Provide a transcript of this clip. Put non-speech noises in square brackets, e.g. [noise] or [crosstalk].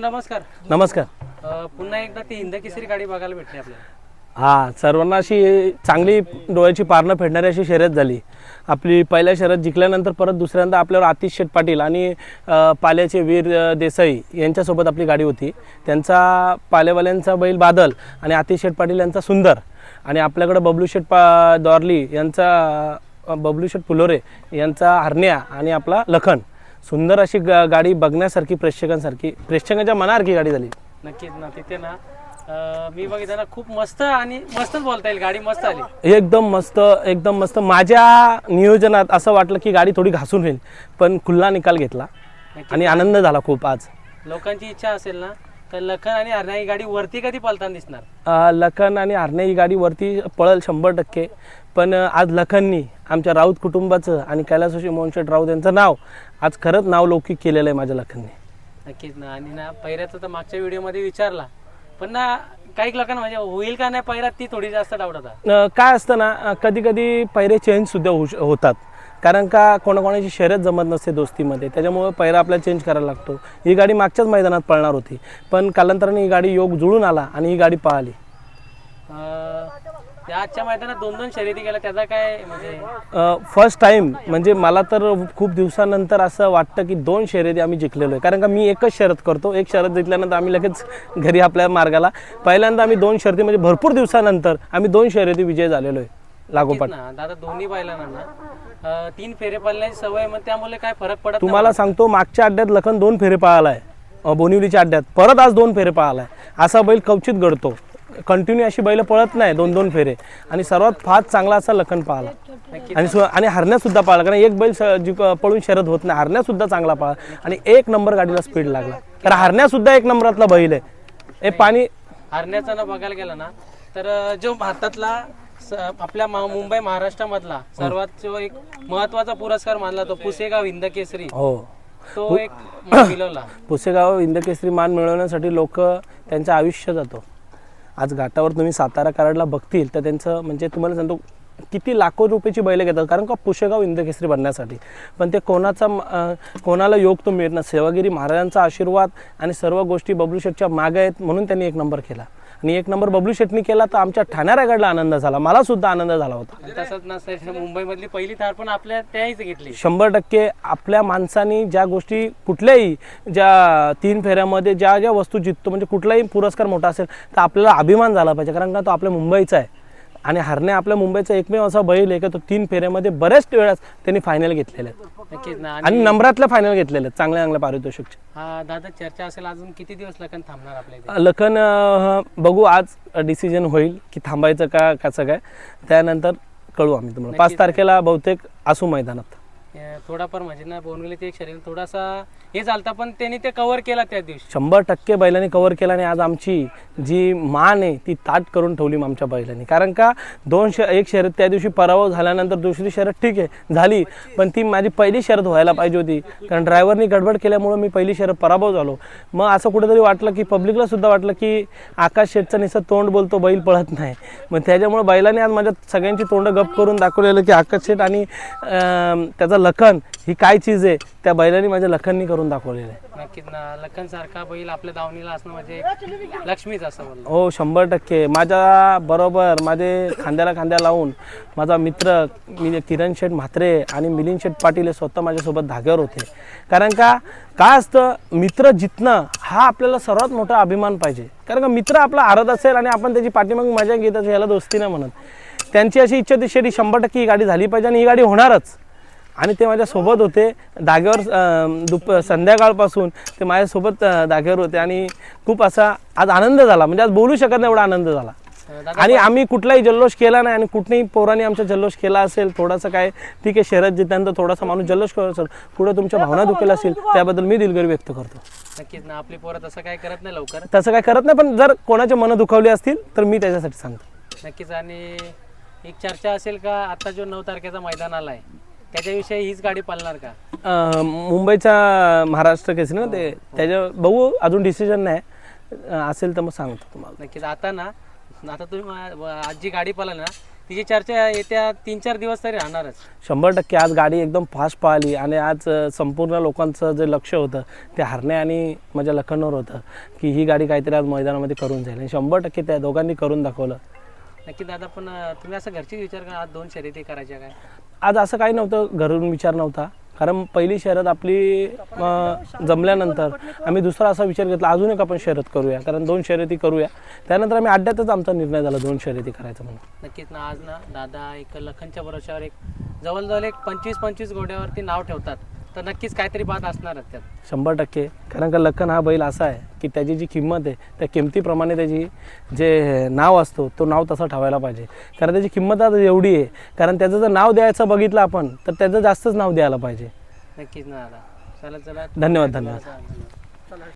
नमस्कार. नमस्कार. अ, पुन्हा एकदा ती हिंद केसरी गाडी बघायला भेटली आपल्याला. हा सर्वांना अशी चांगली डोळ्याची पारणं फेडणारी अशी शर्यत झाली. आपली पहिल्या शर्यत जिंकल्यानंतर परत दुसऱ्यांदा आपल्यावर आतिश शेठ पाटील आणि अ, पाल्याचे वीर अ, देसाई यांच्यासोबत आपली गाडी होती. त्यांचा पालेवाल्यांचा बैल बादल आणि आतिश शेठ पाटील यांचा सुंदर. आणि आपल्याकडं बबलू शेठ पा दॉर्ली यांचा अ, बबलू शेठ फुलोरे यांचा हरण्या आणि आपला लखन. सुंदर अशी गा गाडी बघण्यासारखी प्रेक्षकांसारखी प्रेक्षकांच्या मनासारखी गाडी झाली. नक्कीच ना तिथे ना अ, मी बघितलं खूप मस्त आणि मस्तच बोलता येईल गाडी मस्त आली. एकदम मस्त एकदम मस्त. माझ्या नियोजनात असं वाटलं की गाडी थोडी घासून होईल पण खुल्ला निकाल घेतला. आणि आनंद झाला खूप आज. लोकांची इच्छा असेल ना तर लखन आणि हरण्या ही गाडी वरती कधी पलताना दिसणार? अं, लखन आणि हरणे ही गाडी वरती पळल शंभर टक्के. पण अं, आज लखननी आमच्या राऊत कुटुंबाचं आणि कैलासोशी मोहनशेठ राऊत यांचं नाव आज खरंच नाव लौकिक केलेलं आहे माझ्या लखनने. नक्कीच ना. आणि ना पैऱ्याचं तर मागच्या व्हिडिओमध्ये विचारला. पण ना काही लोकांना म्हणजे होईल का नाही पैरात ती थोडी जास्त डाऊट होता अं, काय असतं ना कधी कधी पैरे चेंजसुद्धा होऊ श- होतात. कारण का कोणाकोणाची शर्यत जमत नसते दोस्तीमध्ये. त्याच्यामुळे पैरा आपल्याला चेंज करायला लागतो. ही गाडी मागच्याच मैदानात पळणार होती. पण कालांतराने ही गाडी योग जुळून आला आणि ही गाडी पळाली. आजच्या मैदानात दोन दोन शर्यती गेल्या त्याचा काय म्हणजे फर्स्ट टाइम म्हणजे मला तर खूप दिवसानंतर असं वाटतं की दोन शर्यती आम्ही जिंकलेलो आहे. कारण का मी एकच शर्यत करतो. एक शर्यत जिंकल्यानंतर आम्ही लगेच घरी आपल्या मार्गाला. पहिल्यांदा आम्ही दोन शर्यती म्हणजे भरपूर दिवसानंतर आम्ही दोन शर्यती विजय झालेलो आहे. लागोपाठ ना. दादा दोन्ही बैलांना ना अ, तीन फेरे पडल्याची सवय मग त्यामुळे काय फरक पडत नाही. तुम्हाला सांगतो मागच्या अड्ड्यात लखन दोन फेरे पाळाला आहे बोनिवलीच्या अड्ड्यात. परत आज दोन फेरे पाळाला आहे असा बैल कवचित घडतो. कंटिन्यू अशी बैल पळत नाही दोन दोन फेरे. आणि सर्वात फास्ट चांगला असा लखन पाळला. आणि सु- आणि हरण्यासुद्धा पाळला कारण एक बैल स- जिक- पळून शरद होत नाही. हरण्यासुद्धा चांगला पाळला. आणि एक नंबर गाडीला स्पीड लागला. कारण हरण्यासुद्धा एक नंबरातला बैल आहे. हे पाणी हरण्याचा ना बघायला गेला ना तर अ, जो भारतातला आपल्या मुंबई महाराष्ट्रामधला सर्वात जो एक महत्त्वाचा पुरस्कार मानला तो पुसेगाव हिंद केसरी हो. तो एक मिळवला. [coughs] पुसेगाव इंदकेसरी मान मिळवण्यासाठी लोक त्यांचं आयुष्य जातो. आज घाटावर तुम्ही सातारा कराडला बघतील तर त्यांचं म्हणजे तुम्हाला सांगतो किती लाखो रुपयाची बैलं घेतात कारण का पुशेगाव इंदकेसरी बनण्यासाठी. पण ते कोणाचा कोणाला योग तो मिळत नाही. सेवागिरी महाराजांचा आशीर्वाद आणि सर्व गोष्टी बबलू शेठच्या मागे आहेत म्हणून त्यांनी एक नंबर केला. आणि एक नंबर बबलू शेठनी केला तर आमच्या ठाण्या रायगडला आनंद झाला. मला सुद्धा आनंद झाला होता. तसंच ना सर मुंबईमधली पहिली थार पण आपल्या त्याहीच घेतली. शंभर टक्के आपल्या माणसानी ज्या गोष्टी कुठल्याही ज्या तीन फेऱ्यामध्ये ज्या ज्या वस्तू जिंकतो म्हणजे कुठलाही पुरस्कार मोठा असेल तर आपल्याला अभिमान झाला पाहिजे. कारण का तो आपल्या मुंबईचा आहे. आणि हरणे आपल्या मुंबईचा एकमेव असा बैल आहे की तो तीन फेऱ्यामध्ये बऱ्याच वेळास त्यांनी फायनल घेतलेले आहेत. नक्कीच ना. आणि आणि नंबरातल्या फायनल घेतलेले आहेत. चांगल्या चांगल्या पारितोषिकचे. हा दादा चर्चा असेल अजून किती दिवस लखन थांबणार आपल्या इथे? लखन अं, बघू आज डिसिजन होईल की थांबायचं का कसं काय. त्यानंतर कळू आम्ही तुम्हाला. पाच तारखेला बहुतेक असू मैदानात. थोडाफार म्हणजे ना बोनगलीचे एक शरीर थोडासा हे चालता पण त्यांनी ते कव्हर केला त्या दिवशी. शंभर टक्के बैलांनी कव्हर केला आणि आज आमची जी मान आहे ती ताट करून ठेवली आमच्या बैलांनी. कारण का दोन श एक शर्यत त्या दिवशी पराभव झाल्यानंतर दुसरी शर्यत ठीक आहे झाली. पण ती माझी पहिली शर्यत व्हायला पाहिजे होती. कारण ड्रायव्हरनी गडबड केल्यामुळं मी पहिली शर्यत पराभव झालो. मग असं कुठेतरी वाटलं की पब्लिकला सुद्धा वाटलं की आकाश शेठचं निसं तोंड बोलतो बैल पळत नाही. मग त्याच्यामुळे बैलांनी आज माझ्या सगळ्यांची तोंड गप करून दाखवलेलं की आकाश शेठ आणि त्याचा लखन ही काय चीज आहे? त्या बैलांनी माझ्या लखननी करून दाखवलेलं आहे. नक्कीच ना लखन सारखा बैल आपल्या दावणीला असणं म्हणजे लक्ष्मीच असं बोललो हो शंभर टक्के. माझ्या बरोबर माझे खांद्याला खांद्या लावून माझा मित्र मी किरण शेठ म्हात्रे आणि मिलिंद शेठ पाटील हे स्वतः माझ्यासोबत धाग्यावर होते. कारण का? काय असतं? मित्र जितणं हा आपल्याला सर्वात मोठा अभिमान पाहिजे. कारण का? मित्र आपला हरत असेल आणि आपण त्याची पाठीमागे मजा घेत असेल याला दोस्ती नाही म्हणत. त्यांची अशी इच्छा दिशेरी शंभर टक्के ही गाडी झाली पाहिजे आणि ही गाडी होणारच. आणि ते माझ्यासोबत होते. धाग्यावर दुप संध्याकाळपासून ते माझ्यासोबत धाग्यावर होते आणि खूप असा आज आनंद झाला. म्हणजे आज बोलू शकत नाही एवढा आनंद झाला. आणि आम्ही कुठलाही जल्लोष केला नाही आणि कुठल्याही पोरांनी आमचा जल्लोष केला असेल थोडासा काय ठीक आहे शहरात जित्यानंतर थोडासा माणूस जल्लोष करत असेल पुढे तुमच्या भावना दुखेल असेल त्याबद्दल मी दिलगिरी व्यक्त करतो. नक्कीच ना आपली पोरं तसं काय करत नाही लवकर. तसं काय करत नाही पण जर कोणाचे मनं दुखावली असतील तर मी त्याच्यासाठी सांगतो. नक्कीच आणि एक चर्चा असेल का आता जो नऊ तारखेचा मैदान आलाय त्याच्याविषयी हीच गाडी पालणार का? अं, मुंबईचा महाराष्ट्र केसरी ना ते त्याच्या बघू अजून डिसिजन नाही. अं, असेल तर मग सांगतो तुम्हाला. नक्कीच. आता ना आता तुम्ही मा- आज जी गाडी पाला ना तिची चर्चा येत्या तीन चार दिवस तरी राहणारच. शंभर टक्के आज गाडी एकदम फास्ट पळाली आणि आज अ, संपूर्ण लोकांचं जे लक्ष होतं ते हरणे आणि माझ्या लखनवर होतं की ही गाडी काहीतरी आज मैदानामध्ये करून जाईल. आणि शंभर टक्के त्या दोघांनी करून दाखवलं. नक्की दादा पण तुम्ही असं घरची विचार करा आज दोन शर्यती करायच्या काय? आज असं काही नव्हतं घरून विचार नव्हता. कारण पहिली शर्यत आपली अ, जमल्यानंतर आम्ही दुसरा असा विचार घेतला अजून एक आपण शर्यत करूया. कारण दोन शर्यती करूया. त्यानंतर आम्ही अड्ड्यातच आमचा निर्णय झाला दोन शर्यती करायचा म्हणून. नक्कीच ना आज ना दादा एक लखनच्या भरोश्यावर एक जवळजवळ एक पंचवीस पंचवीस घोड्यावरती नाव ठेवतात. तर नक्कीच काहीतरी बात असणारच त्यात. शंभर टक्के. कारण का लखन हा बैल असा आहे की त्याची जी किंमत आहे त्या किमतीप्रमाणे त्याची जे नाव असतो तो नाव तसा ठेवायला पाहिजे. कारण त्याची किंमत आता एवढी आहे कारण त्याचं जर नाव द्यायचं बघितलं आपण तर त्याचं जास्तच नाव द्यायला पाहिजे. नक्कीच ना चला चला. धन्यवाद. धन्यवाद.